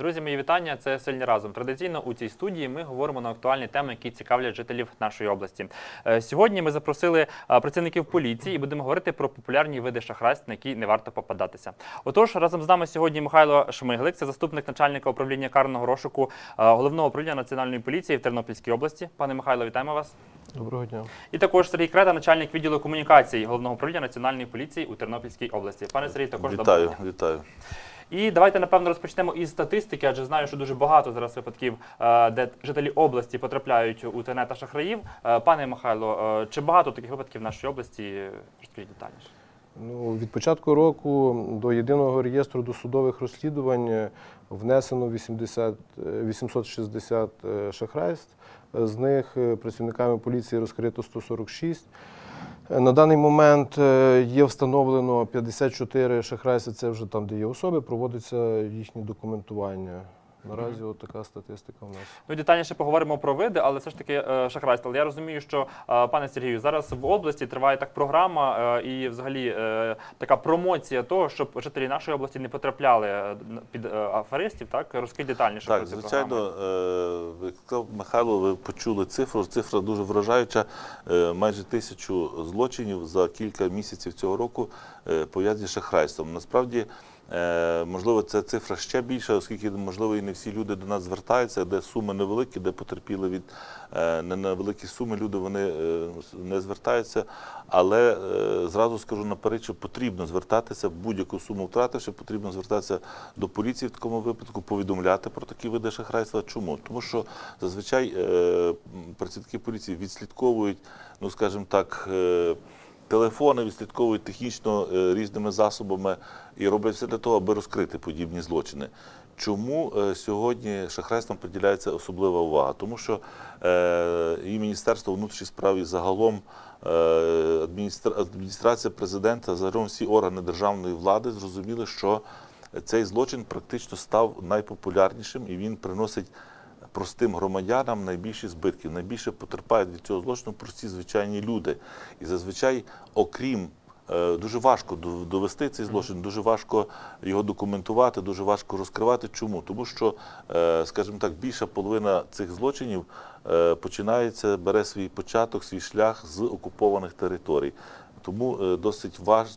Друзі, мої вітання. Це сильні разом. Традиційно у цій студії ми говоримо на актуальні теми, які цікавлять жителів нашої області. Е, Сьогодні ми запросили е, працівників поліції і будемо говорити про популярні види шахрайств, на які не варто попадатися. Отож, разом з нами сьогодні Михайло Шмиглик, це заступник начальника управління карного розшуку е, головного управління національної поліції в Тернопільській області. Пане Михайло, вітаємо вас. Доброго дня. І також Сергій Крета, начальник відділу комунікації головного управління національної поліції у Тернопільській області. Пане Сергій, також доброго дня. вітаю. І давайте напевно розпочнемо із статистики, адже знаю, що дуже багато зараз випадків, е, де жителі області потрапляють у тенета шахраїв. Е, Пане Михайло, е, чи багато таких випадків в нашій області? Розкажіть детальніше. Ну, від початку року до єдиного реєстру досудових розслідувань внесено 80, е, 860 е, шахрайств. З них працівниками поліції розкрито 146. На даний момент е, є встановлено 54 шахрайства, це вже там, де є особи, проводиться їхнє документування. Наразі от така статистика у нас. Ну детальніше поговоримо про види, але все ж таки е, шахрайство. Але я розумію, що е, пане Сергію, зараз в області триває так програма е, і взагалі е, така промоція того, щоб жителі нашої області не потрапляли е, під е, аферистів. Так розкажіть детальніше Так, про цю звичайно, програму. е, сказав Михайло, ви почули цифру. Цифра дуже вражаюча. Е, Майже тисячу злочинів за кілька місяців цього року е, пов'язані з шахрайством. Насправді, можливо, це цифра ще більша, оскільки, можливо, і не всі люди до нас звертаються, де суми невеликі, де потерпіли від е, не суми, люди вони е, не звертаються. Але е, зразу скажу наперед, що потрібно звертатися будь-яку суму втративши, потрібно звертатися до поліції в такому випадку, повідомляти про такі види шахрайства. Чому? Тому що зазвичай е, працівники поліції відслідковують, ну скажімо так. Телефони відслідковують технічно е, різними засобами і роблять все для того, аби розкрити подібні злочини. Чому е, сьогодні шахрайством приділяється особлива увага? Тому що е, і Міністерство внутрішніх справ і загалом адміністрація президента, загалом всі органи державної влади зрозуміли, що цей злочин практично став найпопулярнішим і він приносить простим громадянам найбільші збитки. Найбільше потерпають від цього злочину прості звичайні люди. І зазвичай, окрім е, Дуже важко дов- довести цей злочин, дуже важко його документувати, дуже важко розкривати. Чому? Тому що, е, скажімо так, більша половина цих злочинів е, починається, бере свій початок, свій шлях з окупованих територій. Тому е, досить важ,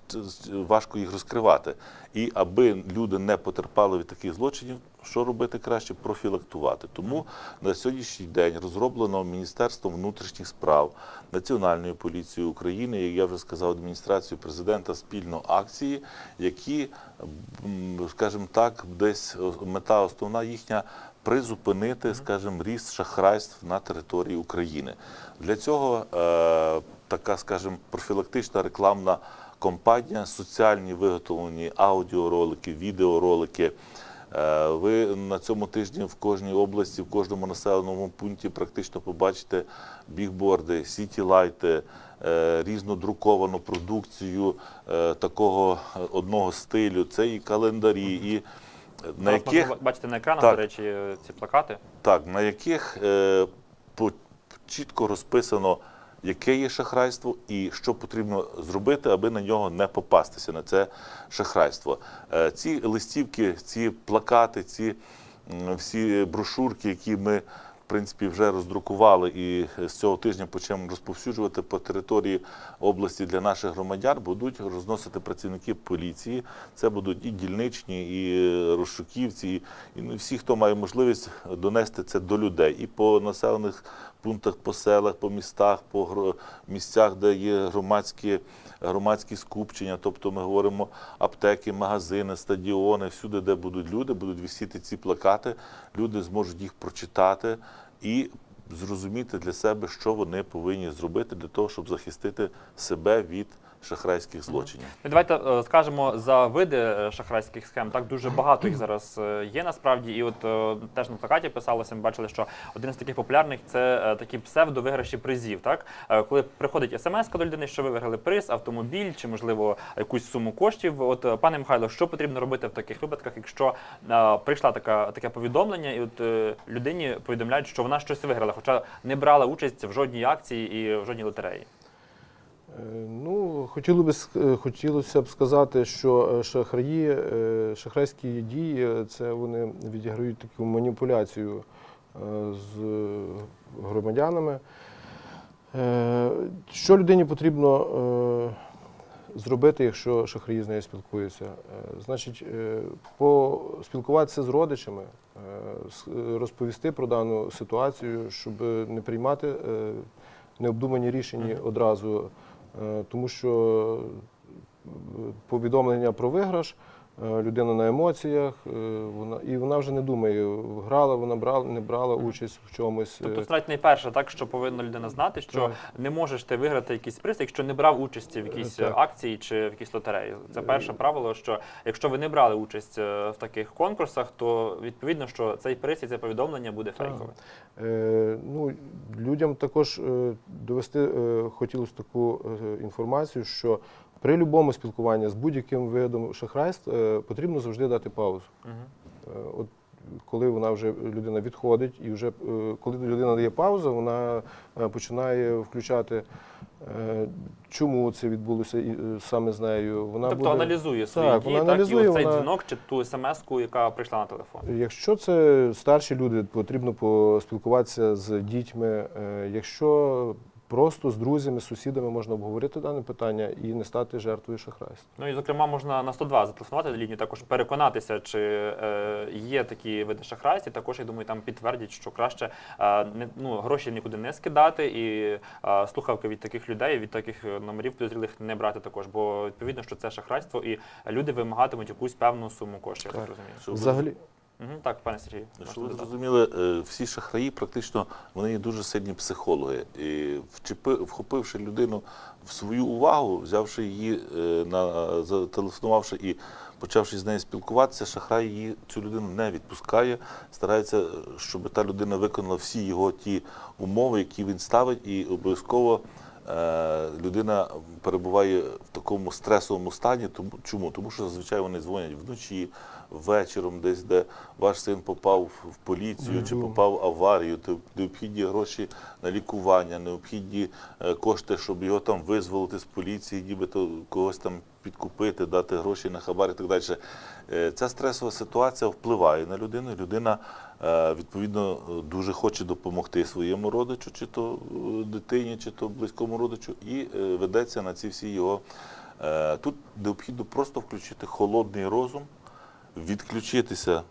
важко їх розкривати. І аби люди не потерпали від таких злочинів, що робити краще? Профілактувати. Тому на сьогоднішній день розроблено Міністерством внутрішніх справ, Національною поліцією України, як я вже сказав, адміністрацією президента спільно акції, які, скажімо так, десь мета основна їхня призупинити, скажімо, ріст шахрайств на території України. Для цього е, така, скажімо, профілактична рекламна компанія, соціальні виготовлені аудіоролики, відеоролики. Е, Ви на цьому тижні в кожній області, в кожному населеному пункті практично побачите бігборди, сітілайти, е, різну друковану продукцію такого одного стилю. Це і календарі, і на Зараз яких можна бачити на екранах, Так. до речі, ці плакати. так, на яких е, по, чітко розписано, яке є шахрайство і що потрібно зробити, аби на нього не попастися, на це шахрайство. Е, ці листівки, ці плакати, ці всі брошурки, які ми. В принципі, вже роздрукували і з цього тижня почнемо розповсюджувати по території області для наших громадян, будуть розносити працівники поліції. Це будуть і дільничні, і розшуківці, і, ну, всі, хто має можливість донести це до людей. І по населених пунктах, по селах, по містах, по місцях, де є громадські, громадські скупчення. Тобто ми говоримо аптеки, магазини, стадіони, всюди, де будуть люди, будуть висіти ці плакати. Люди зможуть їх прочитати і зрозуміти для себе, що вони повинні зробити для того, щоб захистити себе від шахрайських злочинів. Ну, Давайте е, скажемо за види е, шахрайських схем. Так дуже багато їх зараз е, є насправді. І от е, теж на плакаті писалося, ми бачили, що один з таких популярних це е, такі псевдовиграші призів. Так, Е, коли приходить смс до людини, що ви виграли приз, автомобіль чи можливо якусь суму коштів. От е, пане Михайло, що потрібно робити в таких випадках, якщо е, прийшла така таке повідомлення, і от е, людині повідомляють, що вона щось виграла, хоча не брала участь в жодній акції і в жодній лотереї. Е, Ну, хотіло ск- е, хотілося б сказати, що е, шахраї, шахрайські дії це вони відіграють таку маніпуляцію з громадянами. Що людині потрібно зробити, якщо шахраї з нею спілкуються? Значить, поспілкуватися з родичами, розповісти про дану ситуацію, щоб не приймати необдумані рішення одразу, тому що е, повідомлення про виграш. Е, Людина на емоціях, е, вона і вона вже не думає, грала, вона брала, не брала участь в чомусь. е, Тобто, навіть найперше, так що повинна людина знати, що Так. не можеш ти виграти якийсь приз, якщо не брав участі в якійсь Так. акції чи в якійсь лотереї. Це перше правило, що якщо ви не брали участь е, в таких конкурсах, то відповідно, що цей приз і це повідомлення буде Так. фейкове. Е, ну, людям також е, довести е, хотілося таку е, інформацію, що при будь-якому спілкуванні з будь-яким видом шахрайств е, потрібно завжди дати паузу. Е, От коли вона вже людина відходить, і вже е, коли людина дає паузу, вона починає включати, чому це відбулося саме з нею. Вона Тобто буде... аналізує свої Так, дії, вона так, і вона- дзвінок чи ту смс-ку, яка прийшла на телефон. Якщо це старші люди, потрібно поспілкуватися з дітьми. Якщо просто з друзями, з сусідами можна обговорити дане питання і не стати жертвою шахрайства. Ну і зокрема можна на 102 зателефонувати до лінію, також переконатися, чи е, є такі види шахрайств. І також я думаю, там підтвердять, що краще е, не ну гроші нікуди не скидати, і е, слухавки від таких людей, від таких е, номерів підозрілих не брати також. Бо відповідно, що це шахрайство, і люди вимагатимуть якусь певну суму коштів. Я так Так. розумію. Взагалі, Угу, так, пане Сергію. Щоб ви додати. зрозуміли, е, всі шахраї практично вони є дуже сильні психологи. І вчепи, вхопивши людину в свою увагу, взявши її е, на зателефонувавши і почавши з нею спілкуватися, шахрай її цю людину не відпускає, старається, е, щоб та людина виконала всі його ті умови, які він ставить, і обов'язково. е, Людина перебуває в такому стресовому стані. Тому чому? Тому що зазвичай вони дзвонять вночі, вечором, десь де ваш син попав в поліцію чи попав в аварію, то необхідні гроші на лікування, необхідні е, кошти, щоб його там визволити з поліції, нібито когось там підкупити, дати гроші на хабар і так далі. Е, Ця стресова ситуація впливає на людину. Людина е, відповідно дуже хоче допомогти своєму родичу, чи то дитині, чи то близькому родичу, і ведеться на ці всі його. Тут необхідно просто включити холодний розум, відключитися,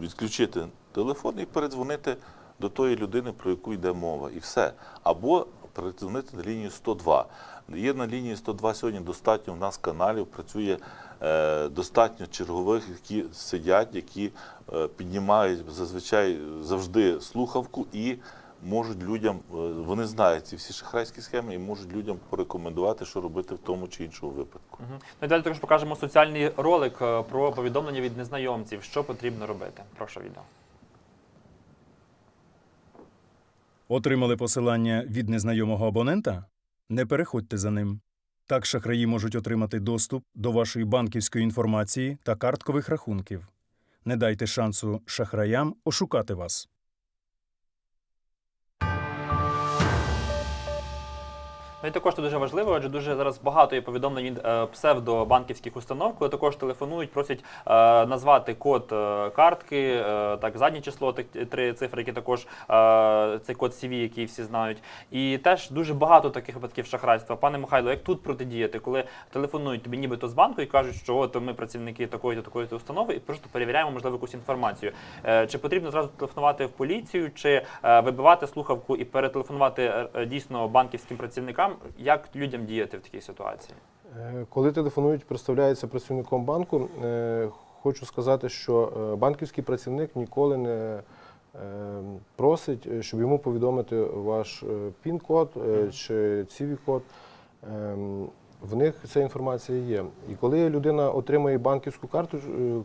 відключити телефон і передзвонити до тої людини, про яку йде мова, і все. Або передзвонити на лінію 102. Є на лінії 102 сьогодні достатньо в нас каналів, працює е, достатньо чергових, які сидять, які е, піднімають зазвичай завжди слухавку і можуть людям, е, вони знають ці всі шахрайські схеми і можуть людям порекомендувати, що робити в тому чи іншому випадку. Мгм. Ну і далі також покажемо соціальний ролик е, про повідомлення від незнайомців, що потрібно робити. Прошу відео. Отримали посилання від незнайомого абонента? Не переходьте за ним. Так шахраї можуть отримати доступ до вашої банківської інформації та карткових рахунків. Не дайте шансу шахраям ошукати вас. Ну і також це дуже важливо, адже дуже зараз багато є повідомлень від е, псевдобанківських установ, коли також телефонують, просять е, назвати код е, картки, так заднє число, три цифри, які також цей код CV, який всі знають. І теж дуже багато таких випадків шахрайства. Пане Михайло, як тут протидіяти, коли телефонують тобі нібито з банку і кажуть, що от ми працівники такої-то такої установи, і просто перевіряємо можливо якусь інформацію. Чи потрібно зразу телефонувати в поліцію, чи вибивати слухавку і перетелефонувати дійсно банківським працівникам? Як людям діяти в такій ситуації? Е, Коли телефонують, представляються працівником банку, е, хочу сказати, що е, банківський працівник ніколи не просить, щоб йому повідомити ваш пін-код чи CV-код. Ем, В них ця інформація є. І коли людина отримує банківську карту,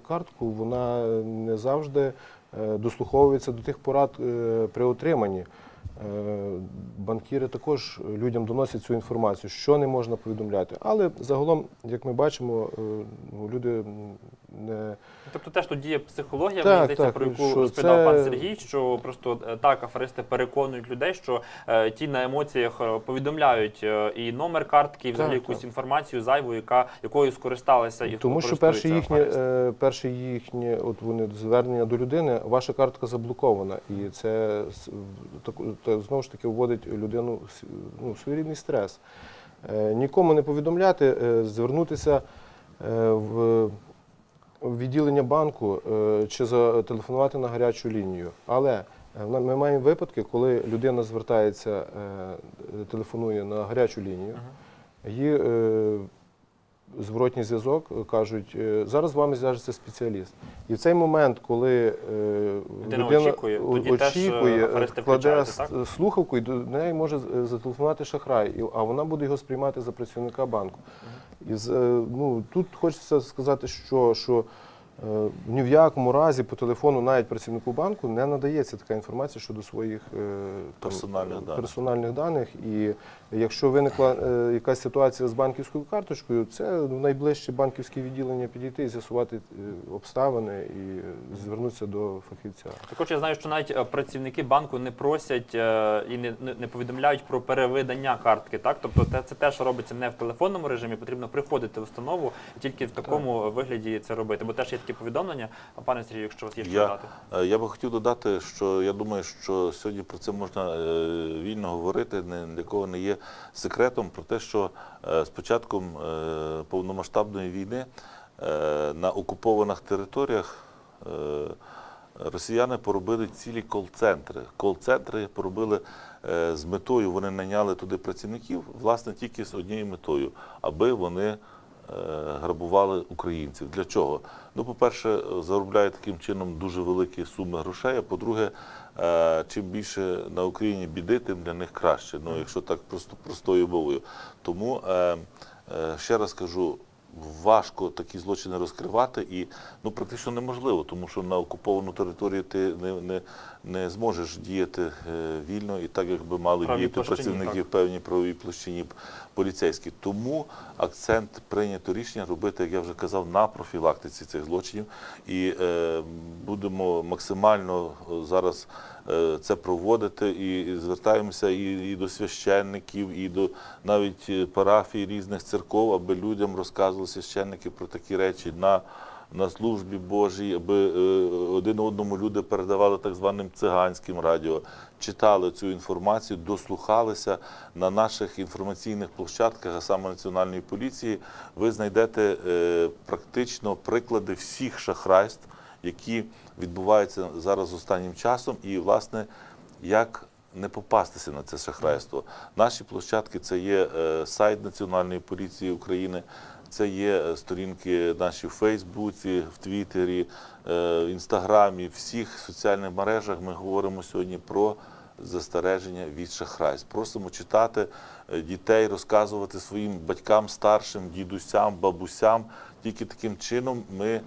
картку, вона не завжди дослуховується до тих порад при отриманні. Е, Банкіри також людям доносять цю інформацію, що не можна повідомляти. Але загалом, як ми бачимо, е, ну, люди не Тобто теж тут діє психологія, Так, мені здається, так, про яку розповідав це- пан Сергій, що просто е, так аферисти переконують людей, що е, ті на емоціях повідомляють е, і номер картки, і взагалі Так, якусь так. інформацію зайву, яка якою скористалися і Тому що перше їхнє, е, перше їхнє от вони звернення до людини, ваша картка заблокована, і це с- таку- та, знову ж таки вводить людину ну, в своєрідний стрес. Е, Нікому не повідомляти, е, звернутися е, в відділення банку чи зателефонувати на гарячу лінію. Але ми маємо випадки, коли людина звертається, телефонує на гарячу лінію, її зворотній зв'язок е, кажуть, е, зараз з вами зв'яжеться спеціаліст. І в цей момент, коли е, Людина очікує, тоді очікує, аферисти кладе слухавку, і до неї може зателефонувати шахрай, а вона буде його сприймати за працівника банку. І ну, тут хочеться сказати, що, що ні в якому разі по телефону навіть працівнику банку не надається така інформація щодо своїх там, Персональних е, даних. персональних даних. І якщо виникла е, якась ситуація з банківською карточкою, це в найближче банківське відділення підійти і з'ясувати е, обставини і звернутися до фахівця. Також я знаю, що навіть е, працівники банку не просять е, і не, не, повідомляють про перевидання картки. Так, тобто це теж робиться не в телефонному режимі, потрібно приходити в установу і тільки в такому вигляді це робити. Бо теж є такі повідомлення. А пане Сергію, якщо у вас є що Я, додати. я би хотів додати, що я думаю, що сьогодні про це можна е, вільно говорити, не для кого не є секретом про те, що е, з початком е, повномасштабної війни е, на окупованих територіях росіяни поробили цілі кол-центри. Кол-центри поробили з метою, вони наняли туди працівників, власне, тільки з однією метою, аби вони грабували українців. Для чого? Ну, по-перше, заробляють таким чином дуже великі суми грошей. А по-друге, е, чим більше на Україні біди, тим для них краще. Ну, якщо так просто простою мовою. Тому е, е, ще раз кажу. Важко такі злочини розкривати і ну практично неможливо, тому що на окуповану територію ти не, не, не зможеш діяти е, вільно і так, як би мали Правій діяти площині, працівники так. в певній правовій площині поліцейські. Тому акцент прийнято рішення робити, як я вже казав, на профілактиці цих злочинів. І е, будемо максимально е, зараз це проводити. І, звертаємося і, і до священників, і до навіть е, парафій різних церков, аби людям розказували священники про такі речі на на службі Божій, аби е, один одному люди передавали так званим циганським радіо, читали цю інформацію, дослухалися. На наших інформаційних площадках, а саме Національної поліції, ви знайдете е, практично приклади всіх шахрайств, які відбуваються зараз останнім часом, і власне як не попастися на це шахрайство. Наші площадки це є е, сайт Національної поліції України. Це є е, сторінки наші в Фейсбуці, в Твіттері, е, в Інстаграмі, всіх соціальних мережах. Ми говоримо сьогодні про застереження від шахрайств. Просимо читати дітей, розказувати своїм батькам, старшим, дідусям, бабусям. Тільки таким чином ми,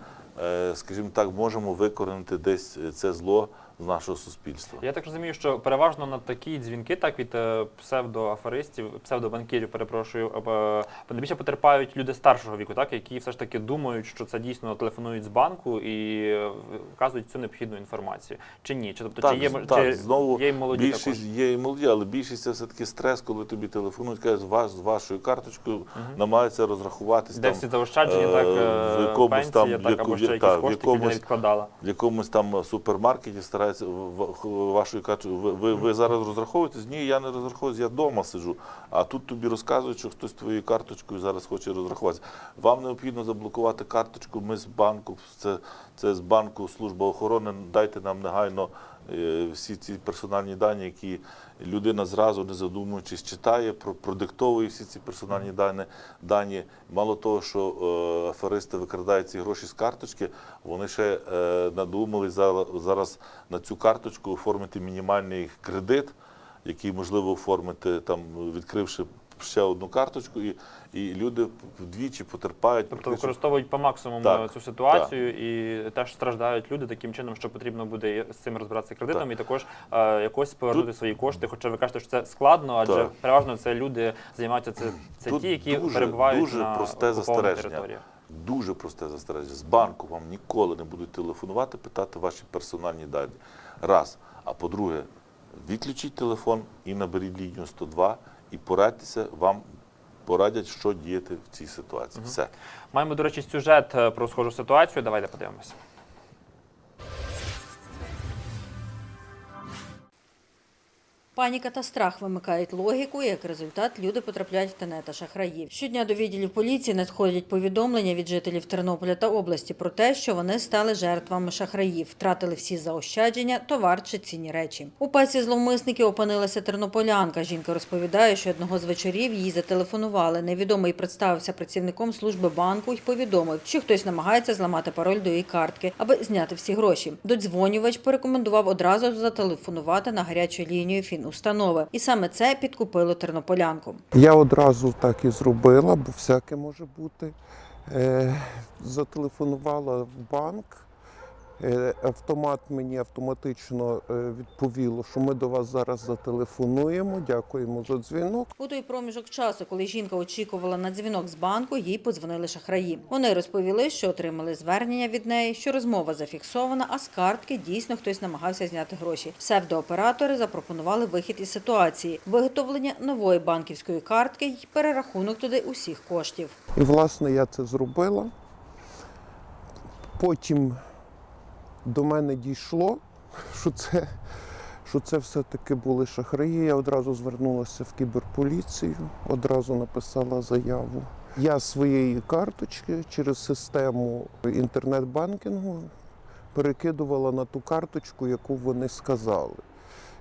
скажімо так, можемо викоренити десь е, це зло з нашого суспільства. Я так розумію, що переважно на такі дзвінки, так від е, псевдоаферистів, псевдобанкірів, перепрошую, е, найбільше потерпають люди старшого віку, так які все ж таки думають, що це дійсно телефонують з банку і е, вказують цю необхідну інформацію. Чи ні? Чи тобто Так, чи є так, чи знову є й молоді більшість також? є і молоді, але більшість це все-таки стрес, коли тобі телефонують, кажуть, з вас з вашою карточкою намагаються розрахуватись Де там, всі заощадження, е, так в е, якомусь пенсія, там, так або ще якісь кошти, які не відкладала. в якомусь там супермаркеті стараються в- в- вашою карточкою. Ви, ви, зараз розраховуєтесь? Ні, я не розраховуюсь, я вдома сиджу. А тут тобі розказують, що хтось твоєю карточкою зараз хоче розрахуватися. Вам необхідно заблокувати карточку. Ми з банку, це, це з банку служба охорони. Дайте нам негайно всі ці персональні дані, які людина зразу не задумуючись читає, про- продиктовує всі ці персональні дані. дані. Мало того, що е, аферисти викрадають ці гроші з карточки, вони ще е, надумали за- зараз на цю карточку оформити мінімальний кредит, який можливо оформити там, відкривши ще одну карточку, і, і люди вдвічі потерпають. Тобто використовують по максимуму Так, цю ситуацію і теж страждають люди таким чином, що потрібно буде з цим розбиратися кредитом Так. і також е, якось повернути Тут- свої кошти. Хоча ви кажете, що це складно, адже Так. переважно це люди займаються це, це Тут ті, які дуже- перебувають дуже на просте застереження. територіях. дуже просте застереження. З банку вам ніколи не будуть телефонувати, питати ваші персональні дані. Раз. А по-друге, відключіть телефон і наберіть лінію 102 і порадьтеся, вам порадять, що діяти в цій ситуації. Все. Маємо, до речі, сюжет е, про схожу ситуацію. Давайте подивимося. Паніка та страх вимикають логіку, і як результат люди потрапляють в тенета шахраїв. Щодня до відділів поліції надходять повідомлення від жителів Тернополя та області про те, що вони стали жертвами шахраїв, втратили всі заощадження, товар чи цінні речі. У пасі зловмисників опинилася тернополянка. Жінка розповідає, що одного з вечорів їй зателефонували. Невідомий представився працівником служби банку і повідомив, що хтось намагається зламати пароль до її картки, аби зняти всі гроші. Додзвонювач порекомендував одразу зателефонувати на гарячу лінію фінустанови. І саме це підкупило тернополянку. Я одразу так і зробила, бо всяке може бути. Е, зателефонувала в банк. Е, автомат мені автоматично е, відповіло, що ми до вас зараз зателефонуємо. Дякуємо за дзвінок. У той проміжок часу, коли жінка очікувала на дзвінок з банку, їй подзвонили шахраї. Вони розповіли, що отримали звернення від неї, що розмова зафіксована, а з картки дійсно хтось намагався зняти гроші. Псевдооператори запропонували вихід із ситуації: виготовлення нової банківської картки і перерахунок туди усіх коштів. І, власне, я це зробила. Потім до мене дійшло, що це, що це все-таки були шахраї. Я одразу звернулася в кіберполіцію, одразу написала заяву. Я своєї карточки через систему інтернет-банкінгу перекидувала на ту карточку, яку вони сказали.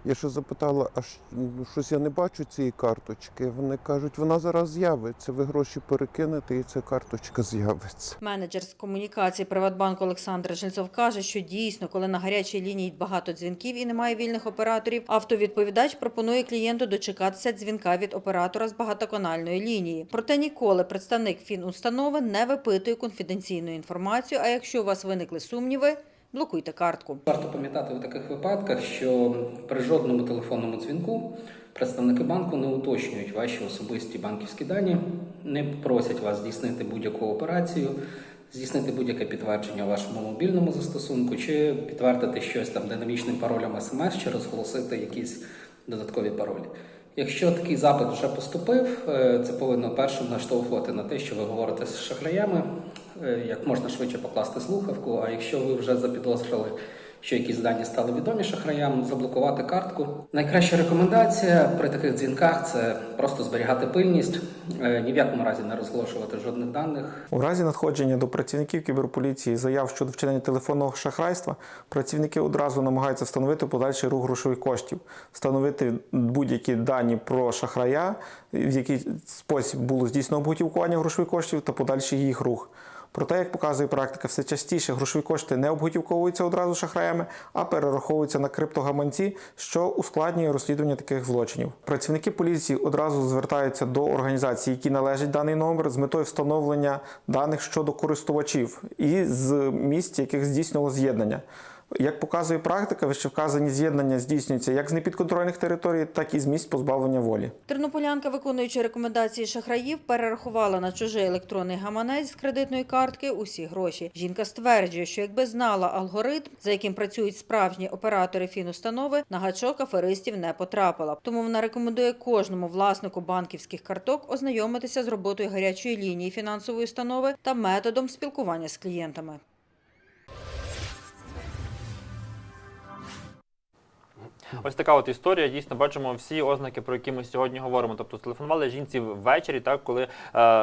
Я ще запитала, а ну, щось я не бачу цієї карточки. Вони кажуть, вона зараз з'явиться. Ви гроші перекинете, і ця карточка з'явиться. Менеджер з комунікації Приватбанку Олександр Жильцов каже, що дійсно, коли на гарячій лінії багато дзвінків і немає вільних операторів, автовідповідач пропонує клієнту дочекатися дзвінка від оператора з багатоканальної лінії. Проте ніколи представник фінустанови не випитує конфіденційну інформацію. А якщо у вас виникли сумніви, блокуйте картку. Варто пам'ятати у таких випадках, що при жодному телефонному дзвінку представники банку не уточнюють ваші особисті банківські дані, не просять вас здійснити будь-яку операцію, здійснити будь-яке підтвердження у вашому мобільному застосунку, чи підтвердити щось там динамічним паролем смс, чи розголосити якісь додаткові паролі. Якщо такий запит вже поступив, е, це повинно першим наштовхувати на те, що ви говорите з шахраями, як можна швидше покласти слухавку. А якщо ви вже запідозрили, що якісь дані стали відомі шахраям, заблокувати картку. Найкраща рекомендація при таких дзвінках це просто зберігати пильність, е, ні в якому разі не розголошувати жодних даних. У разі надходження до працівників кіберполіції заяв щодо вчинення телефонного шахрайства, працівники одразу намагаються встановити подальший рух грошових коштів, встановити будь-які дані про шахрая, в який спосіб було здійснено обготівкування грошових коштів та подальший їх рух. Проте, як показує практика, все частіше грошові кошти не обготівковуються одразу шахраями, а перераховуються на криптогаманці, що ускладнює розслідування таких злочинів. Працівники поліції одразу звертаються до організацій, які належать даний номер, з метою встановлення даних щодо користувачів і з місць, яких здійснювало з'єднання. Як показує практика, вищевказані з'єднання здійснюються як з непідконтрольних територій, так і з місць позбавлення волі. Тернополянка, виконуючи рекомендації шахраїв, перерахувала на чужий електронний гаманець з кредитної картки усі гроші. Жінка стверджує, що якби знала алгоритм, за яким працюють справжні оператори фінустанови, на гачок аферистів не потрапила. Тому вона рекомендує кожному власнику банківських карток ознайомитися з роботою гарячої лінії фінансової установи та методом спілкування з клієнтами. Ось така от історія. Дійсно, бачимо всі ознаки, про які ми сьогодні говоримо. Тобто телефонували жінці ввечері, так коли е,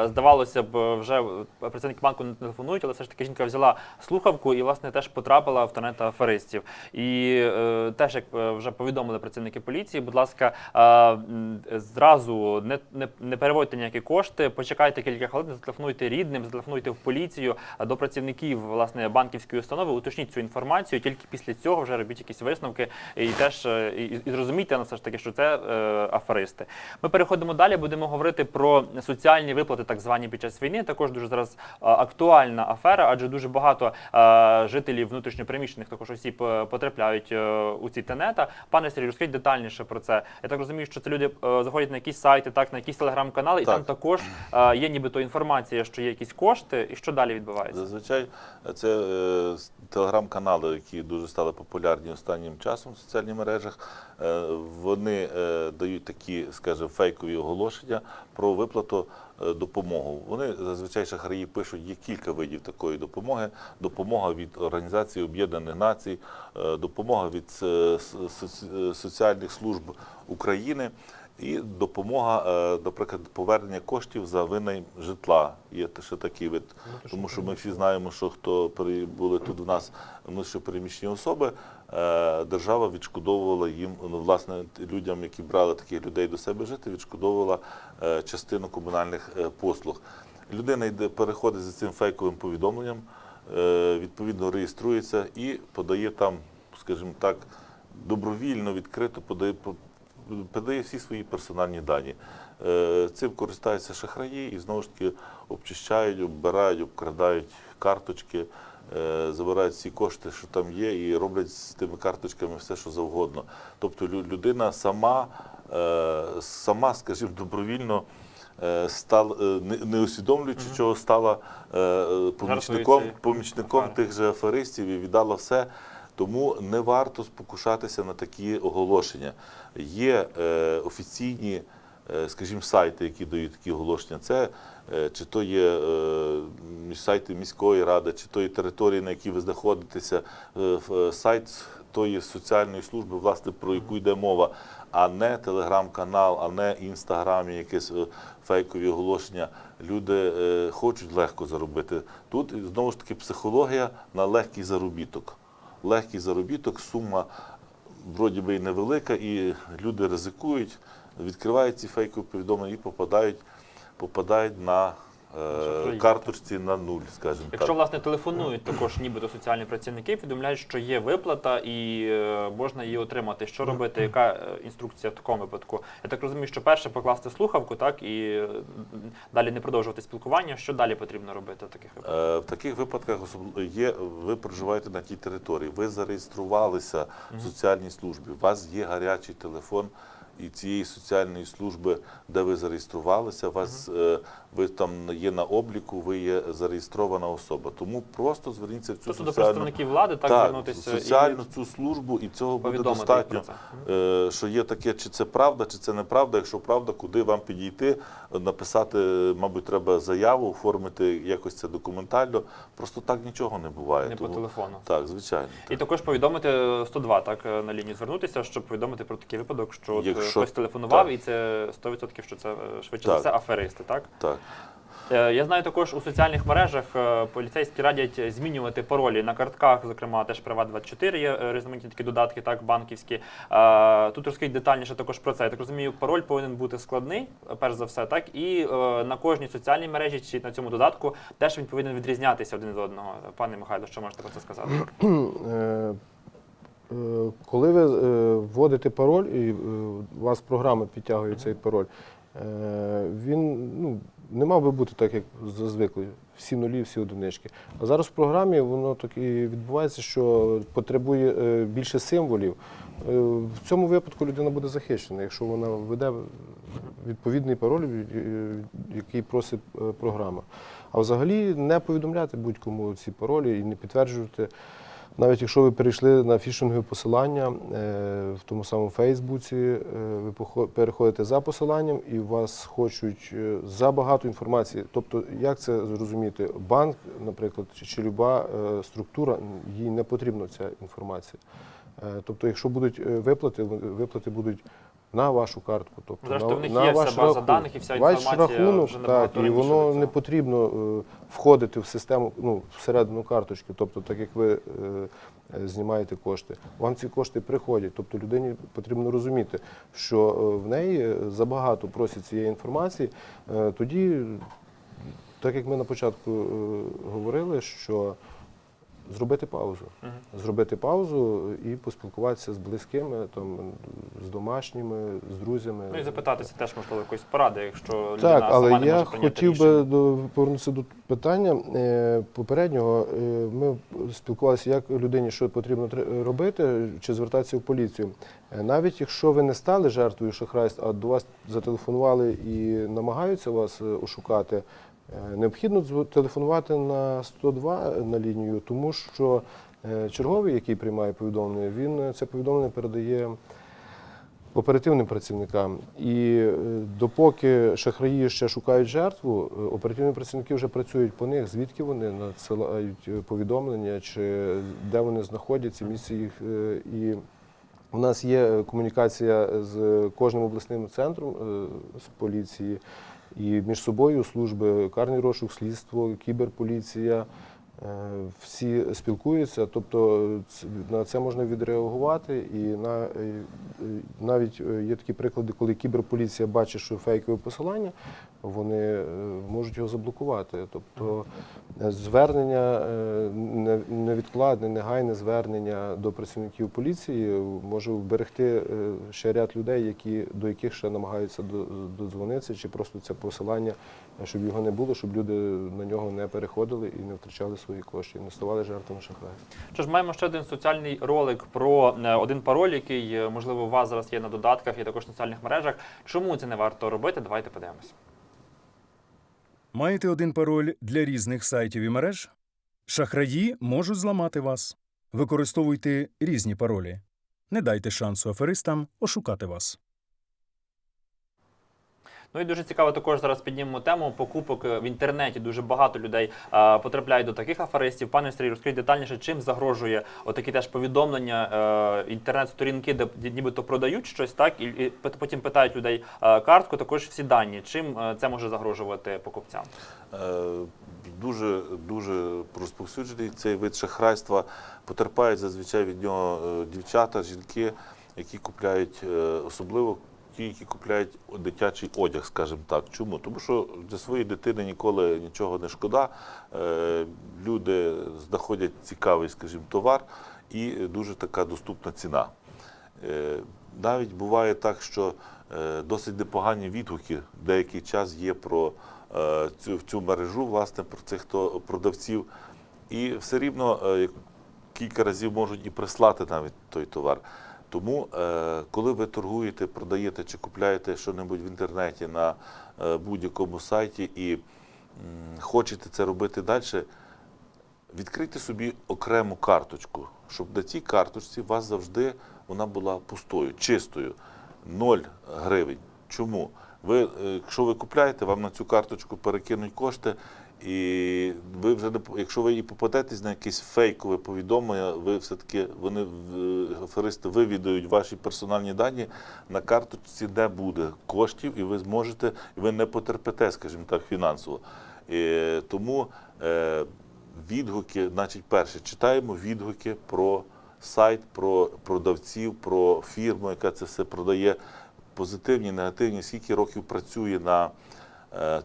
здавалося б, вже працівники банку не телефонують, але все ж таки жінка взяла слухавку і власне теж потрапила в тенет аферистів. І е, теж, як е, вже повідомили працівники поліції, будь ласка, е, зразу не, не, не переводьте ніякі кошти, почекайте кілька хвилин, зателефонуйте рідним, зателефонуйте в поліцію е, до працівників власне банківської установи, уточніть цю інформацію. Тільки після цього вже робіть якісь висновки і теж. І, і зрозумійте все ж таки, що це е, аферисти. Ми переходимо далі. Будемо говорити про соціальні виплати, так звані під час війни. Також дуже зараз е, актуальна афера, адже дуже багато е, жителів внутрішньопереміщених також осіб потрапляють е, у ці тенета. Пане Сергію, розкажіть детальніше про це. Я так розумію, що це люди е, заходять на якісь сайти, так на якісь телеграм-канали, і Так. там також е, є нібито інформація, що є якісь кошти, і що далі відбувається. Зазвичай це е, телеграм-канали, які дуже стали популярні останнім часом в соціальних мережах. Е, вони е, дають такі, скажімо, фейкові оголошення про виплату е, допомоги. Вони зазвичай шахраї пишуть, є кілька видів такої допомоги. Допомога від Організації Об'єднаних Націй, допомога від соціальних служб України. І допомога, наприклад, повернення коштів за винайм житла. Є ще такий вид, тому що ми всі знаємо, що хто пере- були тут в нас внутрішньопереміщені особи, е, держава відшкодовувала їм, ну, власне, людям, які брали таких людей до себе жити, відшкодовувала е, частину комунальних е, послуг. Людина йде, переходить за цим фейковим повідомленням, е, відповідно реєструється і подає там, скажімо так, добровільно, відкрито подає, подає всі свої персональні дані. Е, Цим користаються шахраї і знову ж таки обчищають, оббирають, обкрадають карточки, е, забирають всі кошти, що там є, і роблять з тими карточками все, що завгодно. Тобто людина сама, е, сама скажімо, добровільно. е, Стала е, не, усвідомлюючи, чого стала е, е, помічником, помічником тих же аферистів і віддала все. Тому не варто спокушатися на такі оголошення. Є е, офіційні, е, скажімо, сайти, які дають такі оголошення. Це е, чи то є е, сайти міської ради, чи то є території, на якій ви знаходитеся, е, е, сайт тої соціальної служби, власне, про яку йде мова, а не телеграм-канал, а не інстаграмі, якесь е, фейкові оголошення. Люди е, хочуть легко заробити. Тут знову ж таки психологія на легкий заробіток. Легкий заробіток, сума вроді би і невелика, і люди ризикують, відкривають ці фейкові повідомлення і попадають, попадають на е, карточці на нуль, скажімо Якщо власне телефонують також нібито соціальні працівники, повідомляють, що є виплата і е, можна її отримати. Що робити? Яка е, інструкція в такому випадку? Я так розумію, що перше покласти слухавку, так і е, далі не продовжувати спілкування. Що далі потрібно робити в таких випадках? Е, В таких випадках особ- є, ви проживаєте на тій території, ви зареєструвалися в соціальній службі, у вас є гарячий телефон і цієї соціальної служби, де ви зареєструвалися, вас, е, ви там є на обліку, ви є зареєстрована особа. Тому просто зверніться в цю Тобто до представників влади так, так, звернутися соціальну і цю службу, і цього буде достатньо. Е, що є таке, чи це правда, чи це неправда. Якщо правда, куди вам підійти, написати, мабуть, треба заяву, оформити якось це документально. Просто так нічого не буває. Не по телефону. Так, звичайно. І також повідомити е, 102, так на лінію звернутися, щоб повідомити про такий випадок, що Якщо- хтось телефонував, так. і це 100% що це е, швидше Так. за все аферисти, так? Так. Е, Я знаю також у соціальних мережах е, поліцейські радять змінювати паролі на картках, зокрема теж Приват 24 є різноманітні такі додатки, так банківські. Тут розкажіть детальніше також про це. Я так розумію, пароль повинен бути складний, перш за все, так і на кожній соціальній мережі чи на цьому додатку теж він повинен відрізнятися один від одного. Пане Михайло, що можете про це сказати? Е, Коли ви е, вводите пароль, і е, у вас програма підтягує цей пароль, він ну, не мав би бути так, як зазвикли. Всі нулі, всі одинички. А зараз в програмі воно так і відбувається, що потребує більше символів. В цьому випадку людина буде захищена, якщо вона введе відповідний пароль, який просить програма. А взагалі не повідомляти будь-кому ці паролі і не підтверджувати. Навіть якщо ви перейшли на фішингові посилання е, в тому самому Фейсбуці, е, ви переходите за посиланням і вас хочуть е, забагато інформації. Тобто, як це зрозуміти? Банк, наприклад, чи, чи люба структура, їй не потрібна ця інформація. Тобто, якщо будуть виплати, виплати будуть на вашу картку. Тобто, Зрештою, в них на є ваш вся база рахунок. даних і вся Ваш рахунок, вже так, і воно не потрібно е, входити в систему, ну, всередину карточки, тобто так як ви е, е, знімаєте кошти. Вам ці кошти приходять. Тобто людині потрібно розуміти, що е, в неї забагато просять цієї інформації. Е, Тоді, так як ми на початку е, говорили, що зробити паузу. Зробити паузу і поспілкуватися з близькими, там, з домашніми, з друзями. Ну і запитатися теж можливо якоїсь поради, якщо Так, але сама не я може прийняти хотів рішення. би до, повернутися до питання е, попереднього. Е, Ми спілкувалися, як людині що потрібно тр- робити, чи звертатися в поліцію. Е, Навіть якщо ви не стали жертвою шахрайства, а до вас зателефонували і намагаються вас е, ошукати, необхідно дзво- телефонувати на 102 на лінію, тому що е, черговий, який приймає повідомлення, він е, це повідомлення передає оперативним працівникам. І е, допоки шахраї ще шукають жертву, е, оперативні працівники вже працюють по них, звідки вони надсилають е, повідомлення, чи де вони знаходяться, місце їх. е, І у нас є е, комунікація з кожним обласним центром е, з поліції і між собою служби карний розшук, слідство, кіберполіція. Е, Всі спілкуються, тобто на це можна відреагувати, і на е, е, навіть є такі приклади, коли кіберполіція бачить, що фейкове посилання, вони е, можуть його заблокувати. Тобто е, звернення е, невідкладне, негайне звернення до працівників поліції може вберегти ще ряд людей, які до яких ще намагаються до- додзвонитися, чи просто це посилання, щоб його не було, щоб люди на нього не переходили і не втрачали свої кошти, не ставали жертвами шахрайства. Що ж, маємо ще один соціальний ролик про один пароль, який, можливо, у вас зараз є на додатках і також в соціальних мережах. Чому це не варто робити? Давайте подивимося. Маєте один пароль для різних сайтів і мереж? Шахраї можуть зламати вас. Використовуйте різні паролі. Не дайте шансу аферистам ошукати вас. Ну і дуже цікаво також зараз піднімемо тему покупок е, в інтернеті. Дуже багато людей е, потрапляють до таких аферистів. Пане Сергій, розкажіть детальніше, чим загрожує отакі теж повідомлення, е, інтернет-сторінки, де нібито продають щось, так і, і потім питають людей е, картку, також всі дані. Чим е, це може загрожувати покупцям? Е, Дуже дуже розповсюджений цей вид шахрайства. Потерпають зазвичай від нього е, дівчата, жінки, які купляють, особливо ті, які купляють дитячий одяг, скажімо так. Чому? Тому що для своєї дитини ніколи нічого не шкода. Е, Люди знаходять цікавий, скажімо, товар і дуже така доступна ціна. Е, Навіть буває так, що е, досить непогані відгуки деякий час є про цю, цю мережу, власне, про цих то продавців. І все рівно кілька разів можуть і прислати навіть той товар. Тому, е, коли ви торгуєте, продаєте чи купляєте щось в інтернеті на е, будь-якому сайті і хочете це робити далі, відкрийте собі окрему карточку, щоб на цій карточці у вас завжди вона була пустою, чистою. 0 гривень. Чому? Ви, е, якщо ви купляєте, вам на цю карточку перекинуть кошти, і ви вже якщо ви і попадетесь на якесь фейкове повідомлення, ви все-таки вони в- аферисти вивідають ваші персональні дані на карточці, де буде коштів, і ви зможете, і ви не потерпите, скажімо так, фінансово. І, тому е, відгуки, значить, перше, читаємо відгуки про сайт, про продавців, про фірму, яка це все продає. Позитивні, негативні, скільки років працює на е,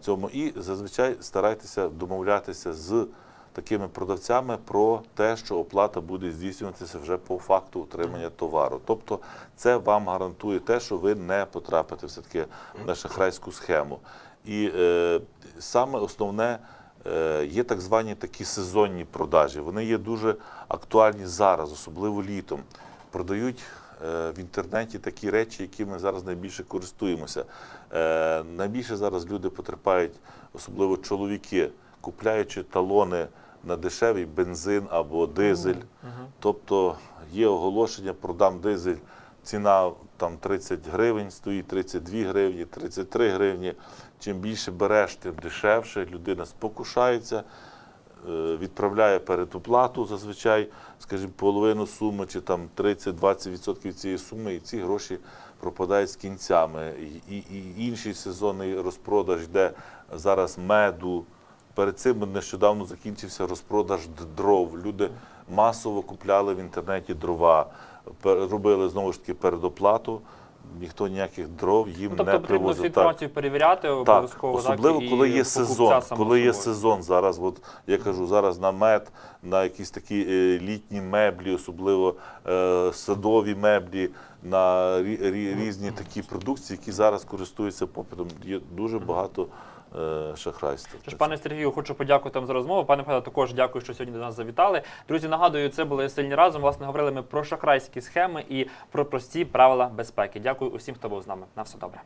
цьому. І зазвичай старайтеся домовлятися з такими продавцями про те, що оплата буде здійснюватися вже по факту отримання товару. Тобто це вам гарантує те, що ви не потрапите все-таки на шахрайську схему. І е, саме основне. е, Є так звані такі сезонні продажі. Вони є дуже актуальні зараз, особливо літом. Продають е, в інтернеті такі речі, якими зараз найбільше користуємося. Е, Найбільше зараз люди потерпають, особливо чоловіки, купляючи талони на дешевий бензин або дизель. Тобто є оголошення, продам дизель, ціна там 30 гривень, стоїть 32 гривні, 33 гривні. Чим більше береш, тим дешевше. Людина спокушається, е, відправляє передоплату зазвичай, скажімо, половину суми чи там 30-20% цієї суми, і ці гроші пропадають з кінцями. І, і, інший сезонний розпродаж йде зараз меду. Перед цим нещодавно закінчився розпродаж дров. Люди масово купляли в інтернеті дрова, робили знову ж таки передоплату. Ніхто ніяких дров їм Ну, тобто не потрібно привозив. Так. інформацію перевіряти Так, обов'язково. особливо так, і коли є сезон. Коли є сезон зараз, от я кажу, зараз на мед, на якісь такі е, літні меблі, особливо е, садові меблі, на рі, рі- різні такі продукції, які зараз користуються попитом. Є дуже багато шахрайства. Тож, пане Сергію, хочу подякувати вам за розмову. Пане Михайло, також дякую, що сьогодні до нас завітали. Друзі, нагадую, це були сильні разом. Власне, говорили ми про шахрайські схеми і про прості правила безпеки. Дякую усім, хто був з нами. На все добре.